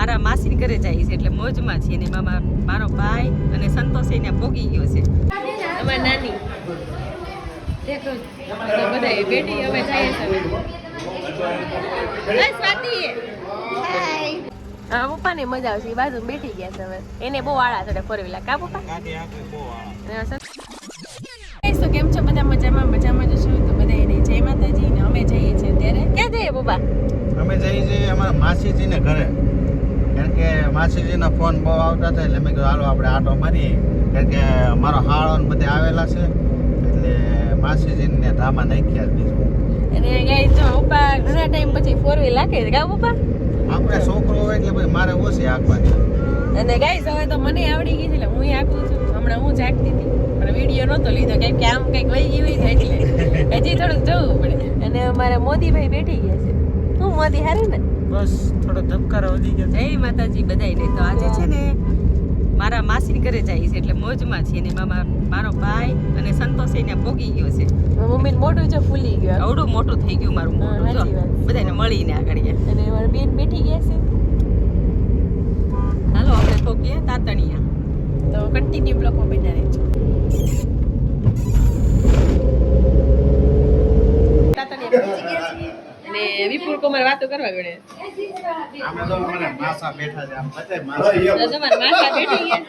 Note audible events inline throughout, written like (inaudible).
મારા માસીને ઘરે જાય છે એટલે મોજમાં છે અને મામા મારો ભાઈ અને સંતોષ એને ભોગી ગયો છે. અમારી નાની. દેખો બધા બેટી હવે જાય છે. હા પપ્પા ને મજા આવશે એ બાજુ બેઠી ગયા છે હવે. એને બહુ આળા ચડે ફોર વ્હીલર કા પપ્પા? તો કેમ છો? બધા મજામાં? મજામાં જ છો? તો બધા એને જય માતાજી ને અમે જઈએ છીએ ત્યારે ક્યાં જઈએ પપ્પા? અમે જઈએ છીએ અમારા માસીજીને ઘરે. કારણ કે માસીજીના ફોન બહુ આવતા હતા એટલે મેં કીધું હાલો આપણે આટો મારીએ. કારણ કે મારો હાળો ને બધે આવેલા છે એટલે માસીજીને ધામા નાખ્યા બીજું. જો પપ્પા ઘણા ટાઈમ પછી ફોર વ્હીલ લાગે છે કા પપ્પા આપણે છોકરો હોય એટલે ભાઈ મારે ઓછી આંકવાની અને ગાઈસ હવે તો મને આવડી ગઈ છે એટલે હું આખું છું. હમણાં હું જાગતી હતી પણ વીડિયો નહોતો લીધો કેમ કે આમ કંઈક વહી ગઈ છે એટલે. (laughs) હજી થોડુંક જોવું પડે. અને અમારા મોદીભાઈ બેઠી ગયા છે. હું મોદી હારે ને? બસ થોડો ધબકારો વધી ગયો જય માતાજી બધાયને. તો આજે છે ને મારા માસી ઘરે જાય છે એટલે મોજમાં છે ને મામા મારો ભાઈ અને સંતોષ એને ભોગી ગયો છે. મમ્મી મોઢું જો ફૂલી ગયું અવડું મોટું થઈ ગયું મારું મોઢું. જો બધાને મળીને આગળ અને મારા બેન બેઠી ગયા છે. હાલો આપણે ભોગીએ તાતણિયા. તો કન્ટિન્યુ બ્લોકમાં બેઠા રહેજો. અને વિપુલ કુમાર વાતો કરવા ગણે અમે તો અમારે માસા બેઠા છે. આમ બધાય માસા. તો તમારા માસા બેઠી ગયા?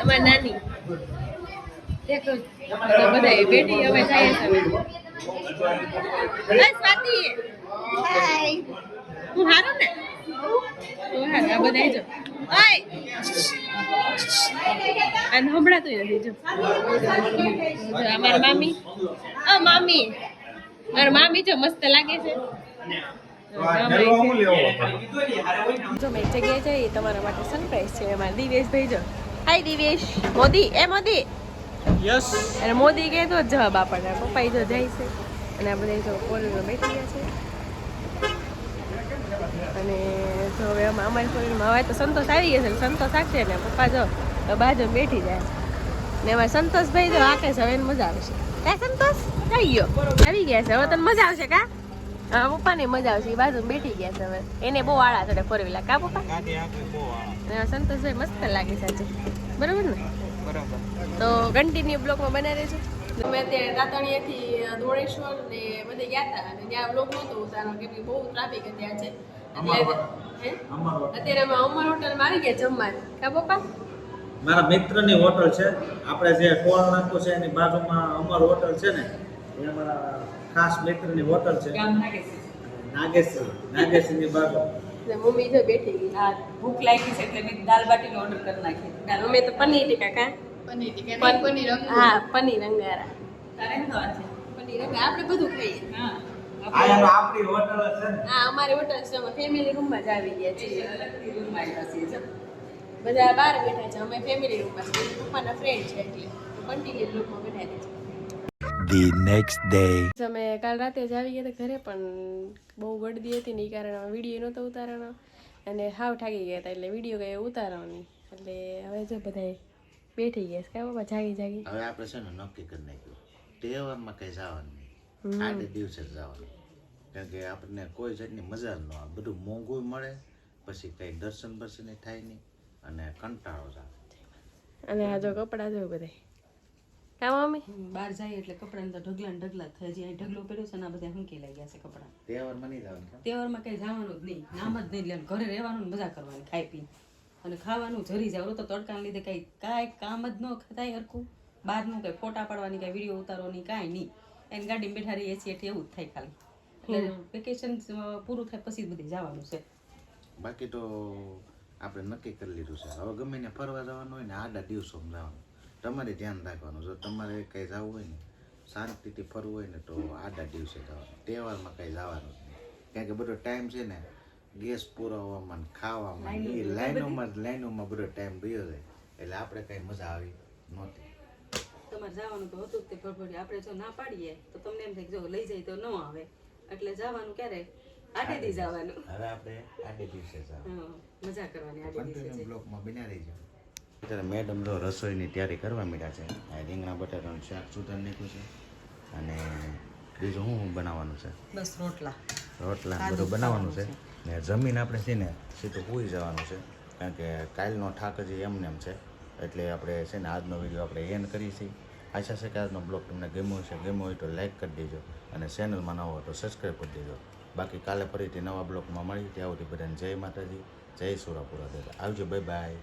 અમારી નાની? તો બધા બેઠી હવે જાય છે. એ. સ્વાતિ હારું ને? હું હારું આ બધા જો. ઓય! અને હમણાં નથી જો. અમારા મામી. ઓ મામી. મારા મામી જો મસ્ત લાગે છે. જો મેં જગ્યાએ જઈ તમારા માટે સરપ્રાઈઝ છે. અમારા દિવેશભાઈ જો. હાય દિવેશ. મોદી એ મોદી. યસ અને મોદી કહે તો જવાબ આપણને. પપ્પા જો જાય છે. અને આ બધા જો બેઠી ગયા છે. અને જો હવે અમારી કોરિડોરમાં હવે તો સંતોષ આવી ગયા છે. સંતોષ આવશે ને. પપ્પા જો બાજુ બેઠી જાય. ને અમારે સંતોષભાઈ જો આકે છે હવે એને મજા આવશે. કા સંતોષ? આવી ગયો. આવી ગયા છે. હવે તને મજા આવશે કા? હા પપ્પાને મજા આવશે એ બાજુ બેઠી ગયા છે હવે. એને બહુ આળા ચડે ફોર વ્હીલર કા પપ્પા? સંતોષભાઈ મસ્ત લાગે છે આજે. બરાબર ને? બરાબર. તો કન્ટિન્યુ બ્લોગમાં બનાવી રહેજો અમે અત્યારે તાતણિયાથી ધોળેશ્વર ને બધે ગયા હતા અને ત્યાં બ્લોક નહોતો ઉતારનો કેમ કે બહુ ટ્રાફિક હતી આજે. એટલે અત્યારે અમે અમર હોટલમાં આવી ગયા જમવા. કા પપ્પા? મારા મિત્રની હોટલ છે. આપણે જે ટોલ નાખું છે એની બાજુમાં અમર હોટલ છે ને એ અમારા ખાસ મિત્રની હોટલ છે. નાગેશ્વર. નાગેશ્વરની બાજુ. મમ્મી જો બેઠી હા ભૂખ લાગી છે એટલે મેં દાલ બાટીનો ઓર્ડર કરી નાખી. અમે તો પનીર ટીકા કા? પનીર ટીકા પનીર હા પનીર અંગારા. તારે શું છે? પનીર અંગારા આપણે બધું ખાઈએ. હા. આપણી હોટલ છે હા અમારી હોટલ છે અમે ફેમિલી રૂમમાં જ આવી ગયા છીએ. અલગથી રૂમમાં આવ્યા છીએ બધા બહાર બેઠા છે અમે ફેમિલી રૂમમાં છીએ. પપ્પાના ફ્રેન્ડ છે એટલે. કન્ટિન્યુ ગ્રુપમાં બેઠા છે. The નેક્સ્ટ ડે અમે કાલ રાતે જ આવી ગયા ઘરે પણ બહુ ગળદી હતી ને એ કારણે વીડિયો નહોતો ઉતારવાનો. અને હાવ ઠાકી ગયા હતા એટલે વીડિયો કઈ ઉતારવાની. નહીં એટલે હવે જો બધા બેઠી ગયા છે કાં બાબા જાગી જાગી. હવે આપણે છે ને નક્કી કરી નાખ્યું. તહેવારમાં કઈ જવાનું નહીં. આડે દિવસે જ જવાનું. કારણ કે આપણને કોઈ જાતની મજા ન આવે. બધું મોંઘું મળે પછી કઈ દર્શન બર્શન થાય નહીં. અને કંટાળો આવે. અને આ જો કપડાં જો બધા કામ મમ્મી? બહાર જાય એટલે કપડાં તો ઢગલા ને ઢગલા થાય છે. અહીં ઢગલો પહેર્યો છે ને આ બધા હંકી લઈ ગયા છે કપડાં. તહેવારમાં નહીં જવાનું? તહેવારમાં કઈ જવાનું જ નહીં. નામ જ નહીં લેવાનું. ઘરે રહેવાનું ને મજા કરવાની ખાઈ પી અને ખાવાનું જરી જાવ તો તડકાને લીધે કઈ કાંઈ કામ જ ન થાય હરખું. બહારનું કઈ ફોટા પાડવાની કઈ વીડિયો ઉતારવાની કાંઈ નહીં. એને ગાડીમાં બેઠા રહીએ છીએ એટલે એવું જ થાય ખાલી. એટલે વેકેશન પૂરું થાય પછી બધી બધે જવાનું છે. બાકી તો આપણે નક્કી કરી લીધું છે. હવે ગમે ને ફરવા જવાનું હોય ને આડા દિવસો જવાનું. તમારે ધ્યાન રાખવાનું. જો તમારે કંઈ જવું હોય ને શાંતિથી ફરવું હોય ને તો આડા દિવસે જવાનું. તહેવારમાં કંઈ જવાનું જ નહીં. કારણ કે બધો ટાઈમ છે ને ગેસ પુરાવવામાં ખાવામાં એ લાઈનોમાં જ લાઈનોમાં બધો ટાઈમ રહ્યો છે. એટલે આપણે કંઈ મજા આવી નહોતી. તમારે જવાનું તો હતું જ તે ભરભરી. આપણે જો ના પાડીએ તો તમને એમ થાય જો લઈ જાય તો ન આવે. એટલે જવાનું ક્યારે? આડેથી જવાનું. હવે આપણે આડે દિવસે જવાનું. મજા કરવાની આડે દિવસે. બ્લોકમાં બિના રહી જાવ અત્યારે મેડમ તો રસોઈની તૈયારી કરવા માંડ્યા છે. આ રીંગણા બટાટાનું શાક સુધાર નીકળ્યું છે. અને બીજું શું બનાવવાનું છે? બસ રોટલા. રોટલા બધું બનાવવાનું છે? ને જમીન આપણે છે ને સીધું પૂરી જવાનું છે. કારણ કે કાલનો થાક હજી એમને એમ છે. એટલે આપણે છે ને આજનો વીડિયો આપણે એન્ડ કરીએ છીએ. આશા છે કે આજનો બ્લોગ તમને ગમ્યો છે ગમ્યો હોય તો લાઈક કરી દેજો. અને ચેનલમાં નવો હોય તો સબસ્ક્રાઈબ કરી દેજો. બાકી કાલે ફરીથી નવા બ્લોગમાં મળી ત્યાં સુધી બધાને જય માતાજી. જય સુરાપુરા દાદા. આવજો બાય બાય